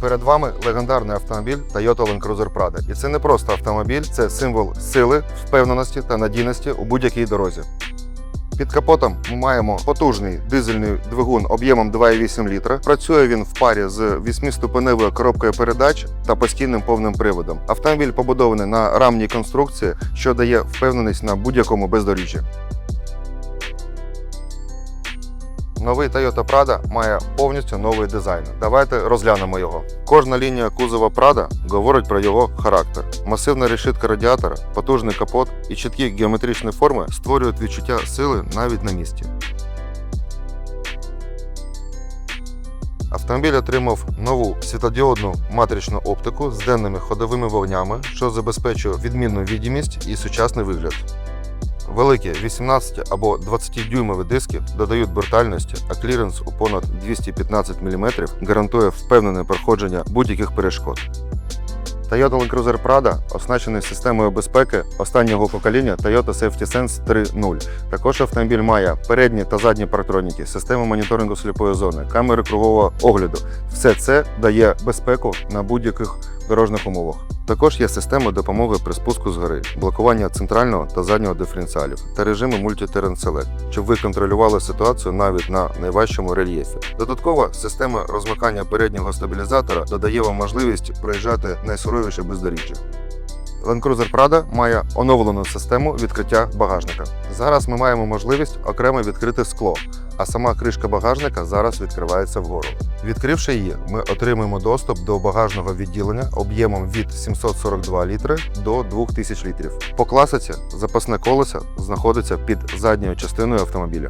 Перед вами легендарний автомобіль Toyota Land Cruiser Prado. І це не просто автомобіль, це символ сили, впевненості та надійності у будь-якій дорозі. Під капотом ми маємо потужний дизельний двигун об'ємом 2,8 літра. Працює він в парі з 8-ступеневою коробкою передач та постійним повним приводом. Автомобіль побудований на рамній конструкції, що дає впевненість на будь-якому бездоріжжі. Новий Toyota Prado має повністю новий дизайн. Давайте розглянемо його. Кожна лінія кузова Prado говорить про його характер. Масивна решітка радіатора, потужний капот і чіткі геометричні форми створюють відчуття сили навіть на місці. Автомобіль отримав нову світлодіодну матричну оптику з денними ходовими вогнями, що забезпечує відмінну відімість і сучасний вигляд. Великі 18 або 20 дюймові диски додають брутальності, а кліренс у понад 215 мм гарантує впевнене проходження будь-яких перешкод. Toyota Land Cruiser Prado оснащений системою безпеки останнього покоління Toyota Safety Sense 3.0. Також автомобіль має передні та задні партроніки, систему моніторингу сліпої зони, камери кругового огляду. Все це дає безпеку на будь-яких дорожніх умовах. Також є система допомоги при спуску з гори, блокування центрального та заднього диференціалів та режими Multi-Terrain Select, щоб ви контролювали ситуацію навіть на найважчому рельєфі. Додатково система розмикання переднього стабілізатора додає вам можливість проїжджати найсуровіше бездоріжжя. Land Cruiser Prado має оновлену систему відкриття багажника. Зараз ми маємо можливість окремо відкрити скло, а сама кришка багажника зараз відкривається вгору. Відкривши її, ми отримуємо доступ до багажного відділення об'ємом від 742 літри до 2000 літрів. По класиці запасне колесо знаходиться під задньою частиною автомобіля.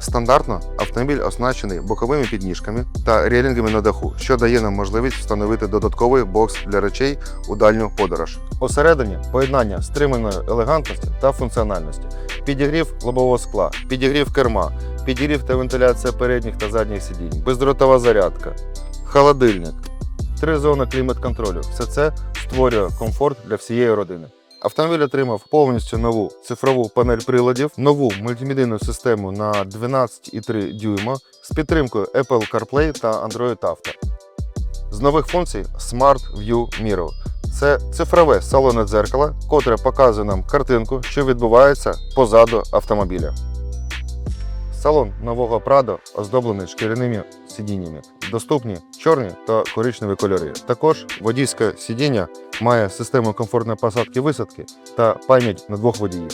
Стандартно автомобіль оснащений боковими підніжками та релінгами на даху, що дає нам можливість встановити додатковий бокс для речей у дальню подорож. Посередині поєднання стриманої елегантності та функціональності, підігрів лобового скла, підігрів керма, підігрів та вентиляція передніх та задніх сидінь, бездротова зарядка, холодильник, три зони клімат-контролю. Все це створює комфорт для всієї родини. Автомобіль отримав повністю нову цифрову панель приладів, нову мультимедійну систему на 12,3 дюйма з підтримкою Apple CarPlay та Android Auto. З нових функцій Smart View Mirror. Це цифрове салонне дзеркало, котре показує нам картинку, що відбувається позаду автомобіля. Салон нового Prado оздоблений шкіряними сидіннями. Доступні чорні та коричневі кольори. Також водійське сидіння має систему комфортної посадки висадки та пам'ять на двох водіїв.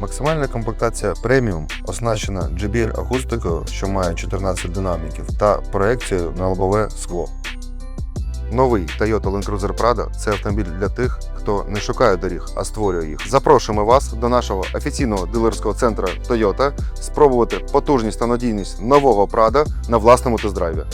Максимальна комплектація преміум оснащена JBL акустикою, що має 14 динаміків, та проекцією на лобове скло. Новий Toyota Land Cruiser Prado – це автомобіль для тих, хто не шукає доріг, а створює їх. Запрошуємо вас до нашого офіційного дилерського центру Toyota спробувати потужність та надійність нового Prado на власному тест-драйві.